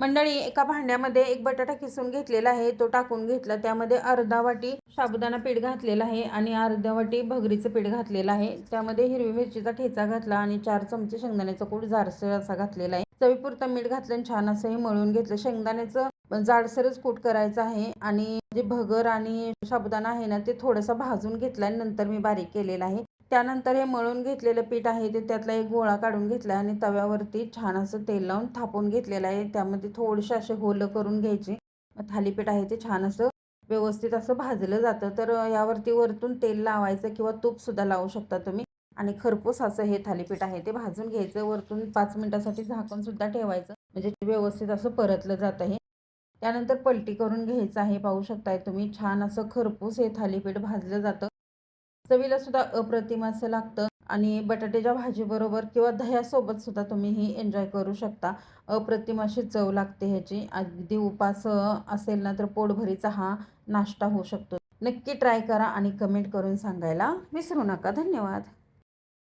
मंडळी एका भांड्यामध्ये एक बटाटा किसून घेतलेला आहे. तो टाकून घेतला. त्यामध्ये अर्धा वाटी साबुदाणा पीठ घातलेला आहे आणि अर्धा वाटी भगरीचं पीठ घातलेलं आहे. त्यामध्ये हिरवी मिरचीचा ठेचा घातला आणि चार चमचे शेंगदाण्याचा कूट जाडसर असा घातलेला आहे. चवीपुरतं मीठ घातलं आणि छान असं हे मळून घेतलं. शेंगदाण्याचं जाडसरच कूट करायचं आहे आणि जे भगर आणि साबुदाणा आहे ना ते थोडंसं भाजून घेतलं आणि नंतर मी बारीक केलेलं आहे. त्यानंतर हे मळून घेतलेलं पीठ आहे ते त्यातला एक गोळा काढून घेतला आणि तव्यावरती छान असं तेल लावून थापून घेतलेलं आहे. त्यामध्ये थोडेसे असे होलं करून घ्यायचे. थालीपीठ आहे ते छान असं व्यवस्थित असं भाजलं जातं. तर यावरती वरतून तेल लावायचं किंवा तूपसुद्धा लावू शकता तुम्ही. आणि खरपूस असं हे थालीपीठ आहे ते भाजून घ्यायचं. वरतून पाच मिनटासाठी झाकणसुद्धा ठेवायचं. म्हणजे व्यवस्थित असं परतलं जात आहे. त्यानंतर पलटी करून घ्यायचं आहे. पाहू शकताय तुम्ही छान असं खरपूस हे थालीपीठ भाजलं जातं. चवीला सुद्धा अप्रतिम असं लागतं. आणि बटाट्याच्या भाजीबरोबर किंवा दह्यासोबत सुद्धा तुम्ही ही एन्जॉय करू शकता. अप्रतिम अशी चव लागते ह्याची. अगदी उपास असेल ना तर पोटभरीचा हा नाश्ता होऊ शकतो. नक्की ट्राय करा आणि कमेंट करून सांगायला विसरू नका. धन्यवाद.